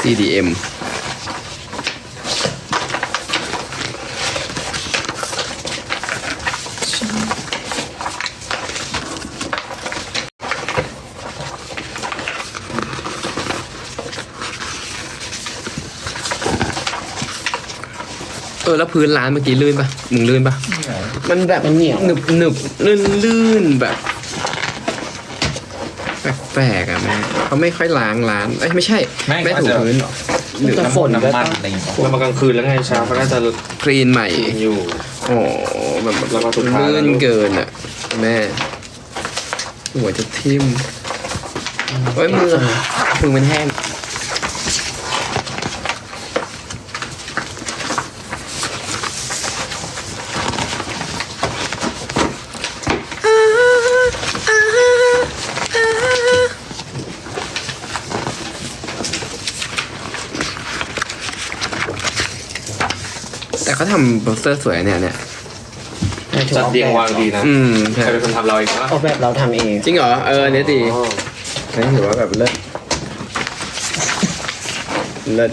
CDM ออแล้วพื้นร้านเมื่อกี้ลื่นปะมึงลื่นปะมันแบบมันเหนียว หนึบหนึบลื่นลื่นแบบแปลกๆอะแม่เขาไม่ค่อยล้างร้านเอ้ยไม่ใช่ไม่ไม่ถูเขาจะ พื้นหรอหรือจะฝนด้วยน้ำมันปะอะไรอย่างเงี้ยเรามากลางคืนแล้วไงเช้าเขาน่าจะคลีนใหม่กินอยู่ โอ้แบบแล้วก็สุดท้ายลื่นเกินอะ แม่ หัวจะทิ่มโอ้ยมือมือมันแห้งแต่เขาทำ โปสเตอร์สวยเนี่ยเนี่ยจัดเรียงวางดีนะอืมใครเป็นคนทำเราเองวะออกแบบเราทำเองจริงเหรอ เอออันเนี้ยดีอ๋ออันนี้ถือว่าแบบเลิศเลิศ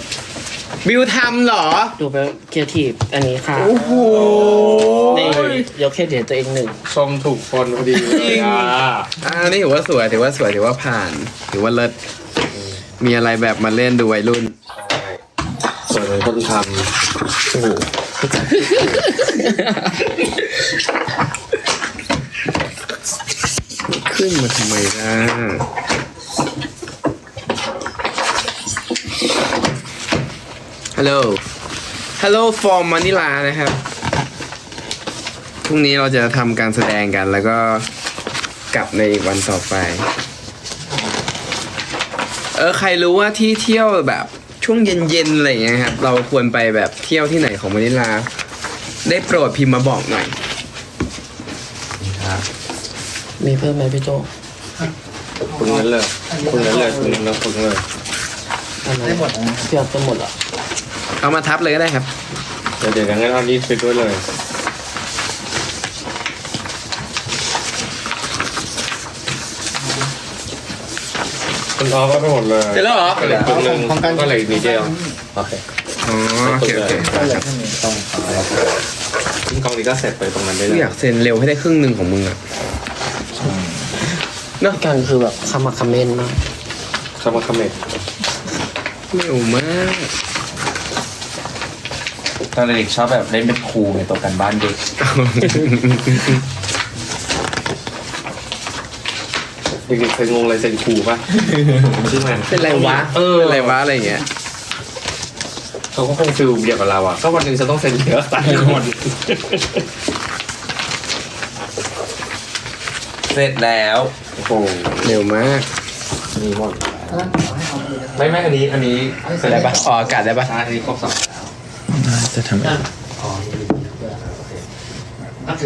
บิวทำเหรอ ดูไปครีเอทีฟอันนี้ค่ะโอ้โหนี่ยกเครดิตตัวเองหนึ่งชมถูกคนพอดีเลจริยงอะอ่านี่ถือว่าสวยถือว่าสวยถือว่าผ่าน ถือว่าเลิศมีอะไรแบบมาเล่นดูวัยรุ่น สวยเหมือนคนทำโอ้โห ขึ้นมาทำไมล่ะฮัลโหล ฮัลโหล from มมานิลานะครับ พรุ่งนี้เราจะทำการแสดงกันแล้วก็กลับในวันต่อไป เออ ใครรู้ว่าที่เที่ยวแบบ ช่วงเย็นๆอะไรอย่างเงี้ยครับ เราควรไปแบบเที่ยวที่ไหนของมานิลา ได้โปรดพิมพ์มาบอกหน่อย มีเพิ่มไหมพี่โจปึงนั้นเลยปึงนั้นเลยปึงนั้นเลยปึงเลยได้หมดพี่เอาจะหมดเหรอเอามาทับเลยก็ได้ครับ เดี๋ยวเดี๋ยวงั้นเอานี้ไปด้วยเลย คุณออฟก็ไปหมดเลยเสร็จแล้วเหรอ ก็เหลยปึงหนึ่งก็เหลยนิดเดียวโอเคอ๋อโอเคโอเคซึ่งกองนี้ก็เสร็จไปตรงนั้นได้เลกูยอยากเซ็นเร็วให้ได้ครึ่งหนึ่งของมึงอะพี่กันคือแบบคำมาคอมเมนต์มากคำว่าคอมเมนต์เร็วมากตอนเด็กชอบแบบเล่นเป็นครูในตัวกันบ้านเด็ก เด็กๆเคยงงอะไรเซนครูป่ะ ชื่อมันเป็นไรวะ เออ เป็นไรวะอะไรอย่างเงี้ยเขาก็คงฟิลเดียวกับเราอะ ก็วันหนึ่งฉันต้องเซ็นเยอะตายคน เสร็จแล้ว โอ้โหเร็วมากมีหมดไม่ไม่อันนี้อันนี้ได้ปะออกอากาศได้ปะใช่อันนี้ครบสองแล้วจะทำอะไรโอเค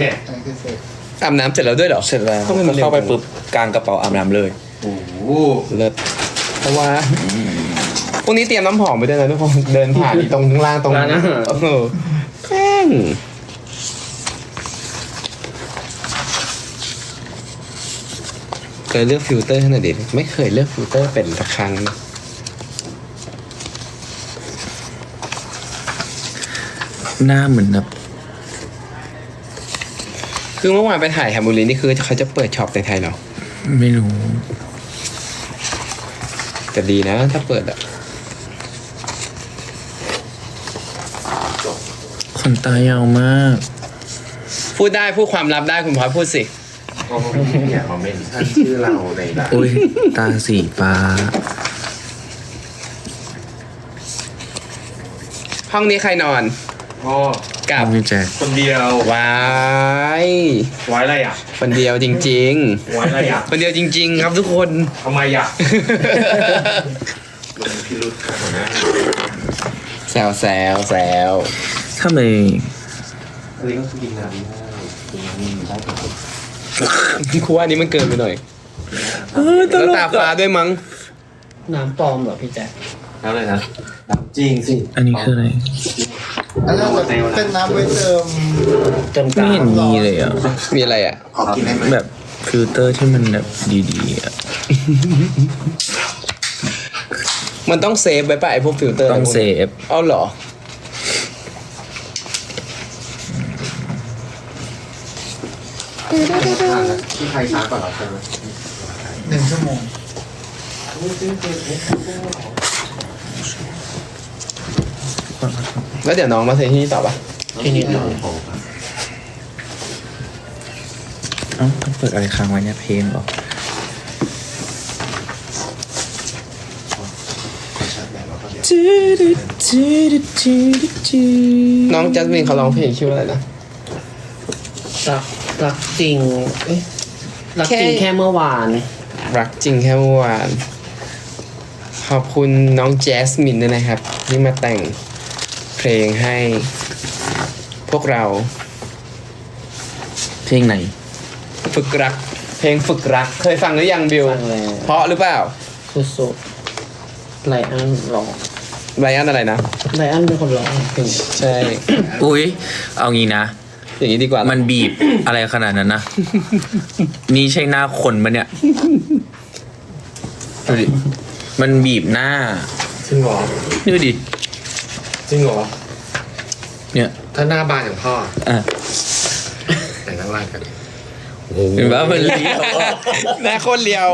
อาบน้ำเสร็จแล้วด้วยเหรอ เสร็จแล้วทำไมมันเร็วเข้าไปปุ๊บกลางกระเป๋าอาบน้ำเลยโอ้โหเลิศเพราะว่าพรุ่งนี้เตรียมน้ำหอมไปด้วยนะทุกคนเดินผ่านอีตรงข้างล่างตรงนั้นเออแม่งเคยเลือกฟิลเตอร์ขนาดเด็กไม่เคยเลือกฟิลเตอร์เป็นสักครั้งนะหน้าเหมือนแบบ คือเมื่อวานไปถ่ายแฮมบูรินนี่คือเขาจะเปิดช็อปในไทยเหรอ ไม่รู้ แต่ดีนะถ้าเปิดอะขนตายาวมาก พูดได้พูดความลับได้คุณพลอยพูดสิก็ไม่อยากมาเมนชั่นชื่อเราในร้านอุ้ย ตาสีฟ้า ห้องนี้ใครนอน พ่อ กับพี่แจ๊คคนเดียววายไว้อะไรอะคนเดียวจริง ไว้อะไรอะๆ คนเดียวจริง ๆ ครับทุกคน ทำไมอะลงพิรุษครับหัวหน้าแซวแซวแซวทำไมอันนี้ก็คือกินน้ำได้กินน้ำได้ครับครูว่าอันนี้มันเกินไปหน่อยแล้วตาฟ้าด้วยมั้งน้ำปลอมเหรอพี่แจ๊คน้ำอะไรนะน้ำจริงสิอันนี้คืออะไร อันนั้นจะเป็นน้ำไว้เติมเติมไม่กาเห็นมีเลยอะ มีอะไรอะ ขอกินได้ไหมแบบฟิลเตอร์ที่มันแบบดีๆอะ มันต้องเซฟไว้ป่ะไอพวกฟิลเตอร์ต้องเซฟเอาเหรอ ที่ไทยช้ากว่าเราใช่ไหมหนึ่งชั่วโมง แล้วเดี๋ยวน้องมาเซฟที่นี่ต่อป่ะที่นี่หน่อยเอ้าต้องเปิดอะไรค้างไว้เนี่ยเพลงเหรอน้องจัสมินเขาร้องเพลงชื่อว่าอะไรนะรักรักจริงเอ้ยรักจริงแค่แค่เมื่อวาน รักจริงแค่เมื่อวาน ขอบคุณน้องแจสมินด้วยนะครับ ที่มาแต่ง เพลงให้พวกเรา เพลงไหน ฝึกรัก เพลงฝึกรัก เคยฟังหรือยังบิว ฟังแล้ว เพราะหรือเปล่าคือสุดไลอันร้องไรอันอะไรนะ ไลอันเป็นคนร้องเพลงใช่ อุ้ยเอางี้นะ อย่างนี้ดีกว่า มันบีบ อะไรขนาดนั้นนะ นี่ใช่หน้าคนปะเนี่ยดูดิมันบีบหน้าจริงเหรอดูดิ จริงเหรอเนี่ยถ้าหน้าบานอย่างพ่ออะแต่งนั่งล่างกันเห็นปะมันเลี้ยวหน้าโคนเลียว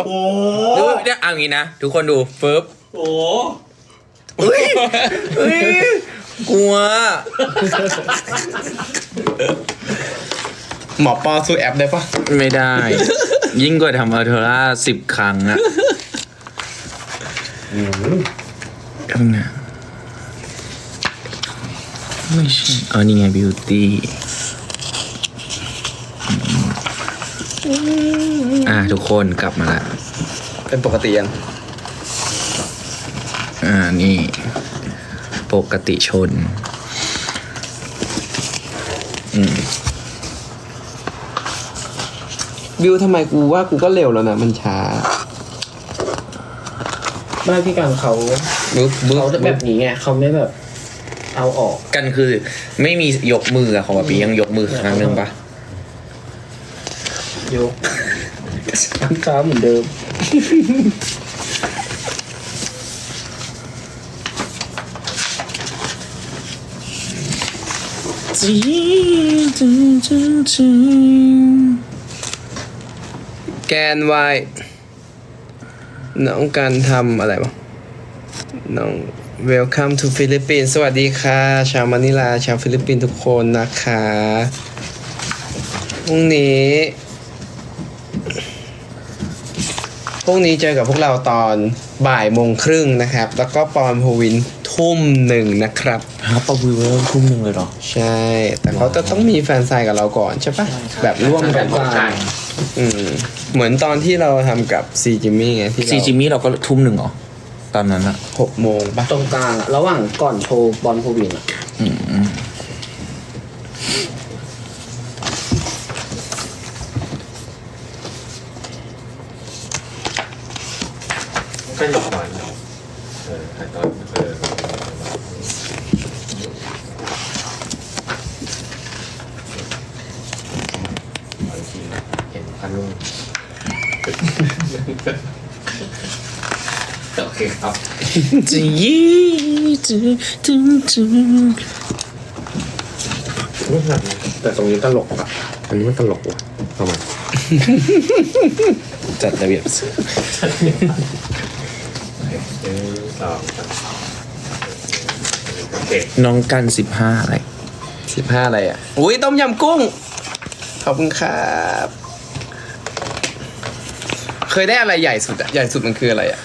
ดูเนี่ยเอางี้นะ ทุกคนดูฟึบโอ้เฮ้ยเฮ้ยกลัว หมอปอสู้แอปได้ปะไม่ได้ ยิ่งกว่าทำอัลเทอร่าสิบครั้งอะทำไง ไม่ใช่เออนี่ไงบิวตี้อ่าทุกคนกลับมาละเป็นปกติยัง อ่านี่ ปกติชน อืมบิวทำไมกูว่ากูก็เร็วแล้วนะ มันช้าไม่พี่การเขาบึ๊บบึ๊บเขาจะแบบนี้ไงเขาไม่แบบ เอาออก กันคือไม่มียกมืออะของปะปียังยกมือครั้งหนึ่งปะยกช้าเหมือนเดิมแกนวายน้องการทำอะไรวะน้อง welcome to Philippines สวัสดีค่ะ ชาวมะนิลา ชาวฟิลิปปินส์ทุกคนนะคะพรุ่งนี้พรุ่งนี้เจอกับพวกเราตอนบ่ายโมงครึ่งนะครับ แล้วก็ปอนภูวินทุ่มหนึ่งนะครับ ฮะปะวิวเริ่มทุ่มหนึ่งเลยเหรอ ใช่ แต่เขาจะต้องมีแฟนไซน์กับเราก่อนใช่ปะแบบร่วมกันใช่อืมเหมือนตอนที่เราทำกับซีจิมมี่ไงที่ซีเราจิมี่เราก็ทุ่มหนึ่งเหรอ ตอนนั้นอะหกโมงปะตรงกลางอะระหว่างก่อนโชว์บอลโควินอะอืมก็หยอกหวานเออถ่ายตอนเออเห็นพันนุ่งโอ เคครับจะยี่จะถึงถึงแต่ตรงนี้ตลกอะ อันนี้มันตลกว่ะทำไมจัดระเบียบเสือหนึ่งสองสามโอเคน้องกันสิบห้าอะไรสิบห้าอะไรอะ อุ้ยต้มยำกุ้ง ขอบคุณครับ เคยได้อะไรใหญ่สุดอะใหญ่สุดมันคืออะไรอะ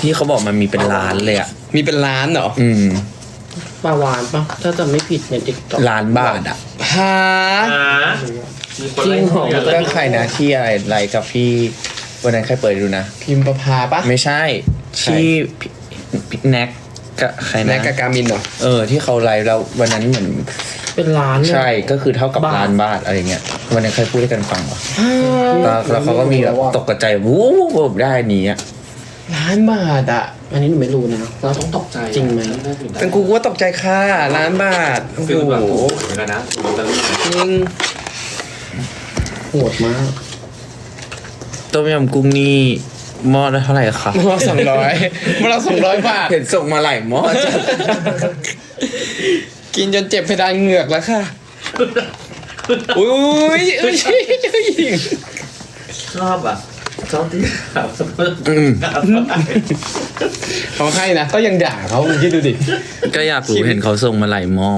ที่เขาบอกมันมีเป็นล้านเลยอะมีเป็นล้านเหรอ อืม ปลาวานปะถ้าจำไม่ผิดในติ๊กต็อกล้านบาทอะฮะจริงเหรอก็ใครนะที่อะไรไลค์กับพี่วันนั้นใครเปิดดูนะ พิมพ์ประพาปะไม่ใช่ใครที่พี่พี่แน็กกับใครแนนะกกบกามินเหรอ เออ ที่เขาไลฟ์แล้ววันนั้นเหมือนเป็นล้านเนี่ยใช่ก็คือเท่ากับบาทล้านบาทอะไรเงี้ยวันนั้นใครพูดให้กันฟังวะแล้วแล้วเขาก็มีแบบตกกระใจวูบวูบได้อันนี้อะ ล้านบาทอะ อันนี้หนูไม่รู้นะเราต้องตกใจจริงไหมเป็นกูก็ตกใจค่ะล้านบาทโอ้ฟิลแบบโหโอ้โหเหมือนกันนะลอตเตอรี่จริงโหดมากต้มยำกุ้งนี่หม้อละเท่าไหร่คะมาสองร้อยมาสองร้อยบาท เห็นส่งมาหลายหม้อจัดกินจนเจ็บเพดานเหงือกแล้วค่ะ อุ้ยอุ้ยอุ้ยเจ้าหญิงชอบอะ ชอบที่แบบอืมเขาให้นะก็ยังด่าเขามึงคิดดูดิก็อยากรู้เห็นเขาส่งมาหลายหม้อ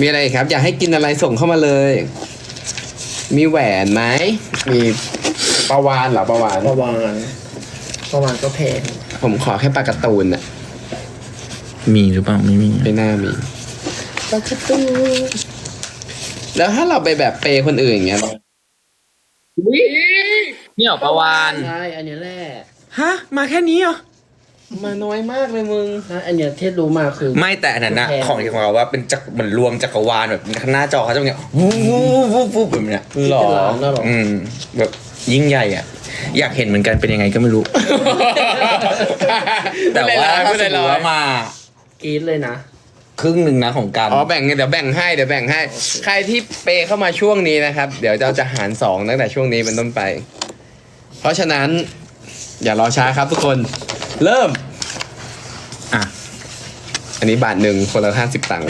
มีอะไรอีกครับ อยากให้กินอะไรส่งเข้ามาเลย มีแหวนไหมมีปลาวานเหรอปลาวานประวานประวานก็แพงผมขอแค่ปลาการ์ตูนอะมีหรือเปล่าไม่มีไม่น่ามีปลากระตูแล้วถ้าเราไปแบบเปย์คนอื่นอย่างเงี้ย นี่หรอประวานใช่ อันเนี้ยแหละ ฮะ มาแค่นี้เหรอ มาน้อยมากเลยมึงใช่อันเนี้ยที่รู้มาคือ ไม่แต่อันนั้นนะแพงของที่ของเราว่าเป็นจักรเหมือนรวมจักรวาลแบบหน้าจอเขาจะเป็นอย่างวูบวูบวูบวูบแบบเนี้ยหรอที่เป็นร้านแล้วหรออืม แบบยิ่งใหญ่อะ อยากเห็นเหมือนกันเป็นยังไงก็ไม่รู้ แต่ว่าถ้าสมมติว่ามา กรีดเลยนะ ครึ่งหนึ่งนะของการอ๋อแบ่งเดี๋ยวแบ่งให้เดี๋ยวแบ่งให้ ใครที่เปย์เข้ามาช่วงนี้นะครับ เดี๋ยวเราจะหารสองตั้งแต่ช่วงนี้เป็นต้นไป เพราะฉะนั้น อย่ารอช้าครับทุกคนเริ่มอะอันนี้บาทหนึ่งคนละห้าสิบตังค์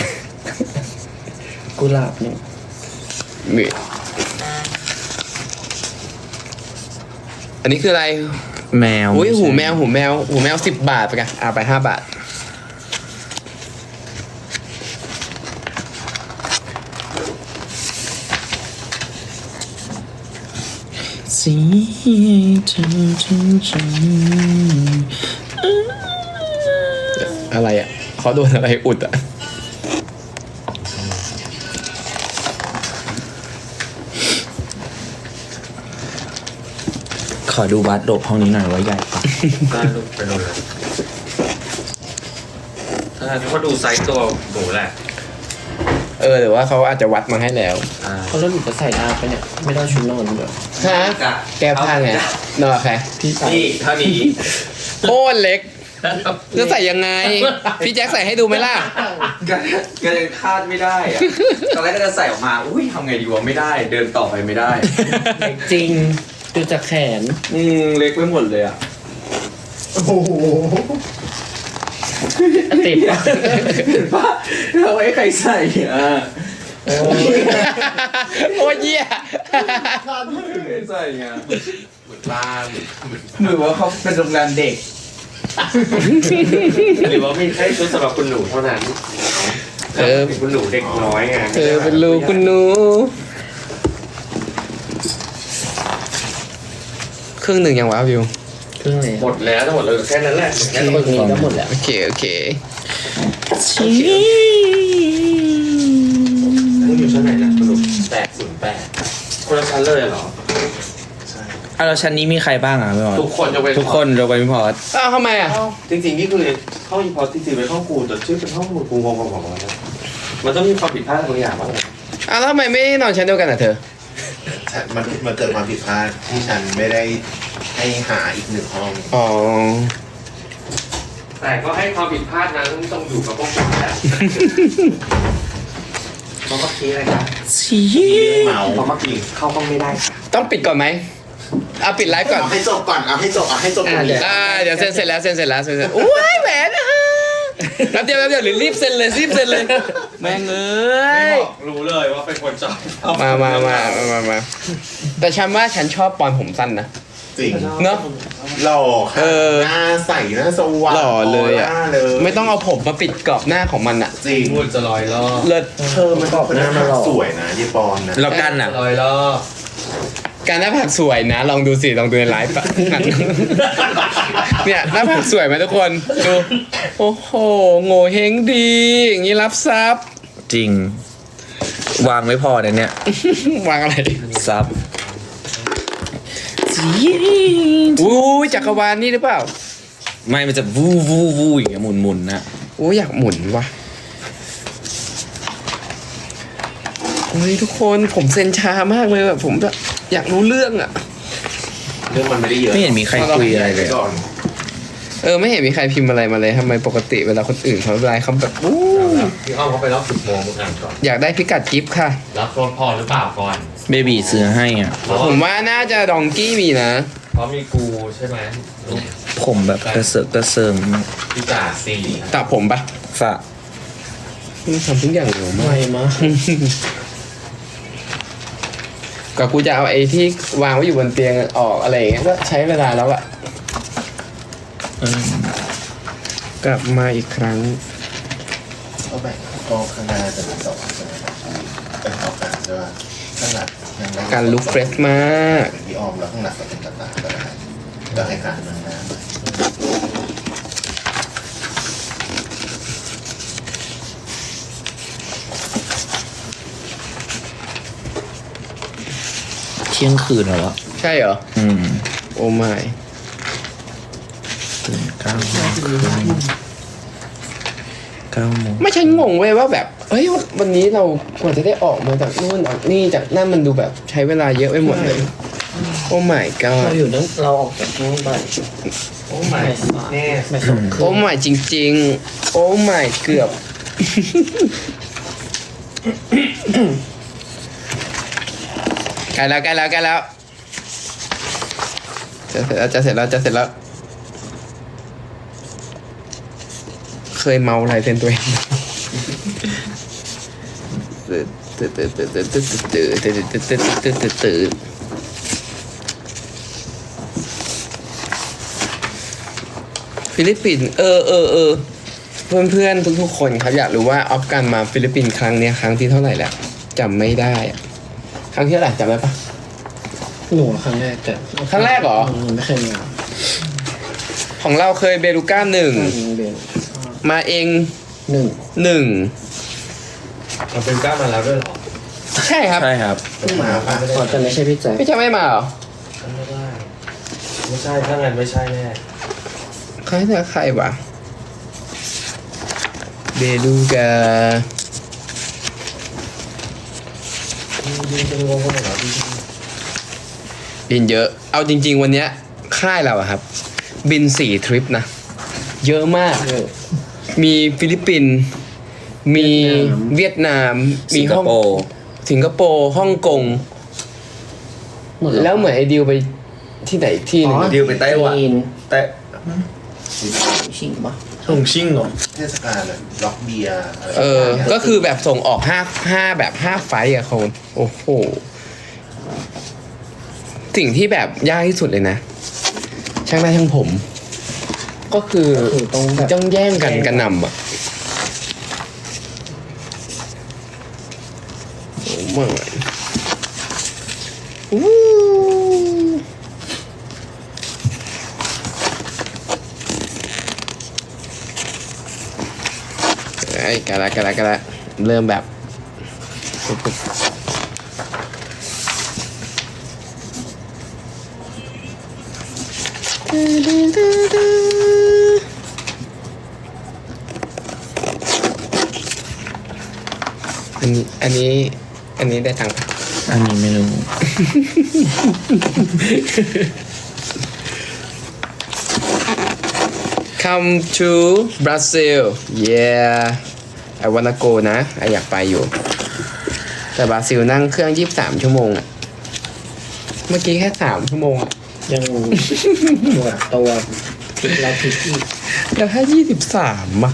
กุหลาบเนี่ยมีอันนี้คืออะไร แมวอุ้ยไใช่หูแมวหูแมวหูแมวสิบบาทไปกันเอาไปห้าบาท สีเธอฉันฉันอะไรอะเขาโดนอะไรอุดอะขอดูบัตรโดบห้องนี้หน่อยว่าใหญ่ปะได้ลูกไปโดนเลยถ้าเขาดูไซส์ตัวหมูแหละ เออหรือว่าเขาอาจจะวัดมาให้แล้ว อ่า เขาเริ่มจะใส่ได้ปะเนี่ย ไม่ได้ชุดนอนด้วย ฮะแก้ผ้าไงนอนกับใครพี่ใส่นี่เท่านี้โคตรเล็กจะใส่ยังไง พี่แจ็คใส่ให้ดูไหมล่ะก็ก็เลยคาดไม่ได้อะตอนแรกก็จะใส่ออกมา อุ้ยทำไงดีวะไม่ได้ เดินต่อไปไม่ได้จริงดูจากแขน อืมเล็กไปหมดเลยอะโอ้โหติดปะเห็นปะเอาไว้ใครใส่อะ โอ้ยโอ้ยเยี่ยใส่ไงเหมือนบ้านหรือว่าเขาเป็นโรงแรมเด็ก หรือว่ามีแค่ชุดสำหรับคุณหนูเท่านั้นเออเป็นคุณหนูเด็กน้อยไงเออเป็นรูคุณหนู ครึ่งหนึ่งยังวะวิวเครื่องไหนหมดแล้วทั้งหมดเลยแค่นั้นแหละแค่แค่นั้นคนนี้ก็หมดแล้วโอเคโอเคมึง อยู่ชั้นไหนนะคุณหนูแปดศูนย์แปดคนละชั้นเลยเหรอ อะแล้วชั้นนี้มีใครบ้างอะพี่บอลทุกคนจะเป็นทุกคนยกเว้นพี่พอสอ้าวทำไมอะ จริงๆนี่คือห้องอีพอจริงๆเป็นห้องครูแต่ชื่อเป็นห้องครูงงๆของมันนะมันต้องมีความผิดพลาดบางอย่างบ้างอ้าวแล้วทำไมไม่นอนชั้นเดียวกันอะเธอฉันมันมันเกิดความผิดพลาดที่ฉันไม่ได้ให้หาอีกหนึ่งห้อง อ๋อ แต่ก็ให้ความผิดพลาดนั้นต้องอยู่กับพวกคุณแหละ เพราะเมื่อกี้อะไรครับเมาเพราะเมื่อกี้เข้าห้องไม่ได้ค่ะต้องปิดก่อนไหมเอาปิดไลฟ์ก่อนเอาให้จบก่อนเอาให้จบเอาให้จบตรงนี้อ่าเดี๋ยวเซ็นเสร็จแล้วเซ็นเสร็จแล้วเซ็นเสร็จโอ้ยแหวนอะแป๊บเดียวแป๊บเดียวหรือรีบเซ็นเลยรีบเซ็นเลย แม่งเอ้ยรู้เลยว่าเป็นคนจอยมามามามามามาแต่ฉันว่าฉันชอบปอนผมสั้นนะ จริงเนอะหล่อค่ะเออ หน้าใสหน้าสว่างหล่อเลยอะร่าเลยไม่ต้องเอาผมมาปิดกรอบหน้าของมันอะ จริงพูดจะลอยล่อเลิศเธอมันก็เป็นหน้าสวยนะยี่ปอนนะแล้วกันอะ ลอยล่อการหน้าผากสวยนะ ลองดูสิ ลองดูในไลฟ์อะเนี่ยหน้าผากสวยไหมทุกคนดูโอ้โหโง่เฮงดี อย่างนี้รับทรัพย์จริง วางไม่พอนะเนี่ยวางอะไรซับ อู้ยจักรวาลนี่หรือเปล่าไม่มันจะวูวูวูอย่างเงี้ยหมุนหมุนๆนะอู้อยากหมุนว่ะโอ้ยทุกคนผมเซ็นช้ามากเลยแบบผมแบบอยากรู้เรื่องอะเรื่องมันไม่ได้เยอะไม่เห็นมีใครคุยอะไรเลย ก่อน เออไม่เห็นมีใครพิมพ์อะไรมาเลยทำไมปกติเวลาคนอื่นเขาไลน์เขาแบบอู้ พี่อ้อมเขาไปรอบสิบโมงมึงอ่านก่อน อยากได้พิกัดกิฟต์ค่ะ รับรถพอหรือเปล่าก่อน เบบีซื้อให้อะเพราะผมว่าน่าจะดองกี้มีนะ เพราะมีกูใช่ไหมลูกผมแบบกระเซิร์กระเซิงมากพี่จ่าสี่ตัดผมปะฝะมึงทำทุกอย่างเร็วมากไม่มะก็กูจะเอาไอ้ที่วางไว้อยู่บนเตียงออกอะไรอย่างเงี้ยก็ใช้เวลาแล้วอะเออกลับมาอีกครั้ง ก็แบ่งก็ข้างหน้าจะเป็นสองใช่ไหมเป็นออกกันใช่ป่ะข้างหลังยังได้การลุกเฟรชมาก เป็นพี่ออมแล้วข้างหลังก็เป็นต่างๆก็ได้ก็ให้การข้างหน้าไปเที่ยงคืนแล้ว ใช่เหรอ อืม โอ้ไม่ตื่นเก้าโมงครึ่ง ก้าโมงไม่ฉันงงเว้ยว่าแบบเฮ้ยวันนี้เรากว่าจะได้ออกมาจากนู่นออกนี่จากนั่นมันดูแบบใช้เวลาเยอะไปหมดเลย โอ้ไม่ก็เราอยู่นั้นเราออกจากห้องบ่ายโอ้ไม่แน่บ่ายสองครึ่โอ้งไม่จริง ๆ โอ้ไม่เกือบ ใกล้แล้วใกล้แล้วใกล้แล้วจะเสร็จแล้วจะเสร็จแล้วจะเสร็จแล้ว เคยเมาลายเซ็นตัวเองตื่นตื่นตื่นตื่นตื่นตื่นตื่นตื่นตื่นตื่นตื่นตื่นตื่นฟิลิปปินส์เออเออเออเพื่อนเพื่อนทุกทุกๆคนครับอยากรู้ว่าออฟกันมาฟิลิปปินส์ครั้งเนี้ยครั้งที่เท่าไหร่แล้วจำไม่ได้อะครั้งที่เท่าไหร่จำได้ปะหนูครั้งแรกแต่ครั้งแรกเหรอหนูไม่เคยมาของเราเคยเบลูก้าหนึ่งครั้งเดือน มาเองหนึ่งหนึ่งมันเป็นกล้ามาแล้วด้วยเหรอใช่ครับใช่ครับมาป่ะก่อนจะไม่ใช่พี่แจ๊คพี่จะไม่มาเหรอไม่ได้ไม่ใช่ถ้างั้นไม่ใช่แน่ใครจะใครวะเบลูกาจริงๆงงก็เหรอจริงบินเยอะ เอาจริง ๆ วันเนี้ยค่ายเราอะครับ บินสี่ทริปนะ เยอะมากเออ มีฟิลิปปินส์มีเวียดนาม มีสิงคฮ่องโปร์สิงคโปร์ฮ่องกง หมดแล้วเหมือนไอ้ดิวไปที่ไหนอีกที่หนึงอ๋อดิวไปไต้หวัน จีนแต่ชิงปะส่งชิ่งเหรอเทศกาลอะล็อกเบียร์อะไรเออย่างงี้ยก็คือแบบส่งออกห้าห้าแบบห้าไฟต์อะคนโอ้โห สิ่งที่แบบยากที่สุดเลยนะ ช่างหน้าช่างผม ก็คือคือต้องแบบ ต้องแย่งกันกระหนำอะโอ้ไม่อู้ไอ้ยกันละกันละกันละเริ่มแบบปุ๊บปุ๊บ อันนี้อันนี้อันนี้ได้ตังค์ปะอันนี้ไม่รู้ Come to Brazil yeah I wanna go นะไออยากไปอยู่ แต่บราซิลนั่งเครื่อง23ชั่วโมงอะเมื่อกี้แค่3ชั่วโมงอะยังตัวตัวเราผิดอีกแล้วถ้า23อะ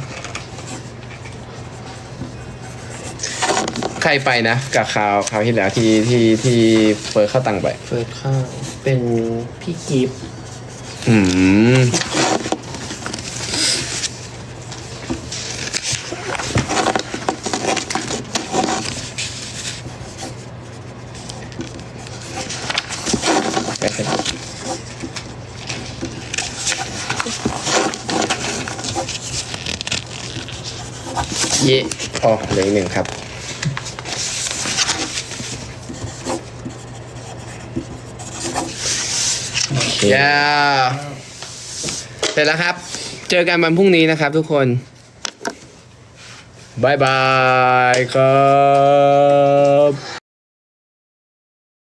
ครไปนะ กับคราวคราวที่แล้วที่ที่ที่เฟิร์สเข้าตังค์ไปเปิดข้าวเป็นพี่กิฟต์อืมไปเถอะเย่อ๋อเหลืออีกหนึ่งครับ เยเสร็จแล้วครับ เจอกันวันพรุ่งนี้นะครับทุกคนบายบายครับ